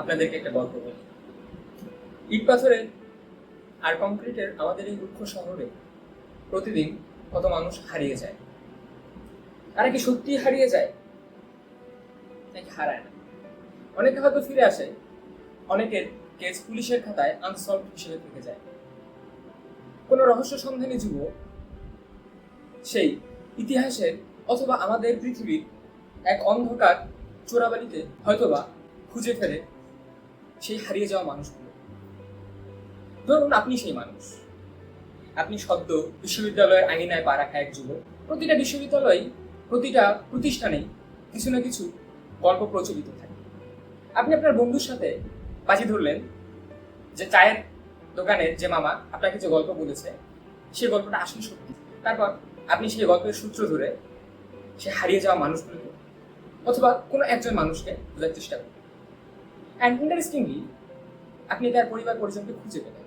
আপনাদেরকে একটা গল্প বলি। ইট পাথরের আর কংক্রিটের আমাদের এই রুক্ষ শহরে প্রতিদিন কত মানুষ হারিয়ে যায়? তারা কি সত্যি হারিয়ে যায়? নাকি হারায় না? অনেকে হয়তো ফিরে আসে, অনেকের কেস পুলিশের খাতায় আনসলভ হিসেবে থেকে যায়। কোনো রহস্য সন্ধানী যুবক সেই ইতিহাসের অথবা আমাদের পৃথিবীর এক অন্ধকার চোরাবালিতে হয়তোবা খুঁজে ফেলে সেই হারিয়ে যাওয়া মানুষগুলো। ধরুন আপনি সেই মানুষ। আপনি সদ্য বিশ্ববিদ্যালয়ের আঙিনায় পা রাখা এক যুবক। প্রতিটা বিশ্ববিদ্যালয় প্রতিটা প্রতিষ্ঠানেই কিছু না কিছু গল্প প্রচলিত থাকে। আপনি আপনার বন্ধুর সাথে বাজি ধরলেন যে চায়ের দোকানের যে মামা আপনাকে যে গল্প বলেছে সেই গল্পটা আসলে সত্যি। তারপর আপনি সেই গল্পের সূত্র ধরে সে হারিয়ে যাওয়া মানুষগুলোকে অথবা কোনো একজন মানুষকে বোঝার চেষ্টা করুন অ্যান্ড ইন্টারেস্টিংলি আপনি তার পরিবার পরিজনকে খুঁজে পেলেন।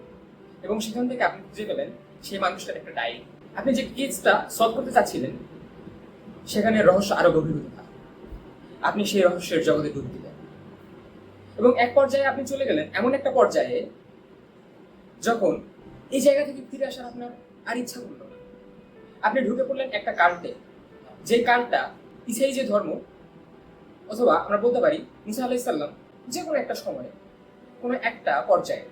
এবং সেখান থেকে আপনি খুঁজে পেলেন সেই মানুষটার একটা ডায়েরি আপনি যে কেসটা সলভ করতে চাচ্ছিলেন, সেখানে রহস্য আরও গভীর হতে থাকে আপনি সেই রহস্যের জগতে ডুব দিলেন। এবং এক পর্যায়ে আপনি চলে গেলেন এমন একটা পর্যায়ে যখন এই জায়গা থেকে ফিরে আসার আপনার আর ইচ্ছা করল আপনি ঢুকে পড়লেন একটা কাল্টে যে কাল্টটা ইসাই যে ধর্ম, অথবা আমরা বলতে পারি, মুসা আলাইসাল্লাম যে কোনো একটা সময়ে, কোনো একটা পর্যায়ে।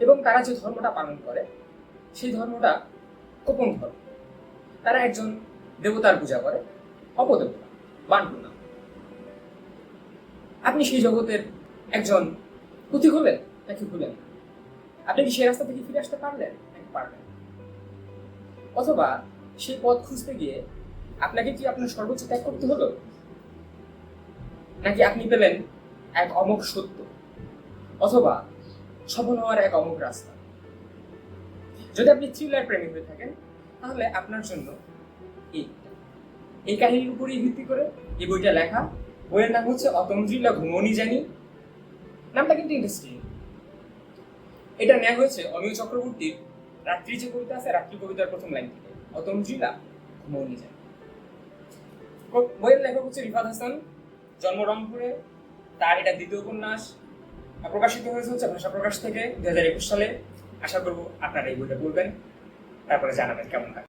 এবং তারা যে ধর্মটা পালন করে, সেই ধর্মটা গোপন ধর্ম। তারা একজন দেবতার পূজা করে, অপদেবতা নাম আপনি সেই জগতের একজন পুঁথি হলেন নাকি হলেন আপনি কি সেই রাস্তা থেকে ফিরে আসতে পারলেন নাকি পারলেন অথবা সেই পথ খুঁজতে গিয়ে আপনাকে কি আপনার সর্বোচ্চ ত্যাগ করতে হলো? নাকি আপনি পেলেন এক অমোঘ সত্য? অথবা সফল হওয়ার এক অমোঘ রাস্তা? যদি আপনি থ্রিলার প্রেমী হয়ে থাকেন, তাহলে আপনার জন্য এই এই কাহিনীর উপরেই ভিত্তি করে এই বইটা লেখা। বইয়ের নাম হচ্ছে অতন্দ্রিলা ঘুমনি জানি। নামটা কিন্তু ইন্টারেস্টিং এটা নেওয়া হয়েছে অমিয় চক্রবর্তীর রাত্রি যে কবিতা আছে, রাত্রি কবিতার প্রথম লাইন থেকে। অতন্দ্রিলা ঘুমনি জানি। বইয়ের লেখক হচ্ছে রিফাত হাসান। জন্ম রংপুরে তার এটা দ্বিতীয় উপন্যাস প্রকাশিত হয়েছে হচ্ছে ভাষা প্রকাশ থেকে দু হাজার একুশ সালে। আশা করব আপনারা এই বইটা বলবেন তারপরে জানাবেন কেমন হয়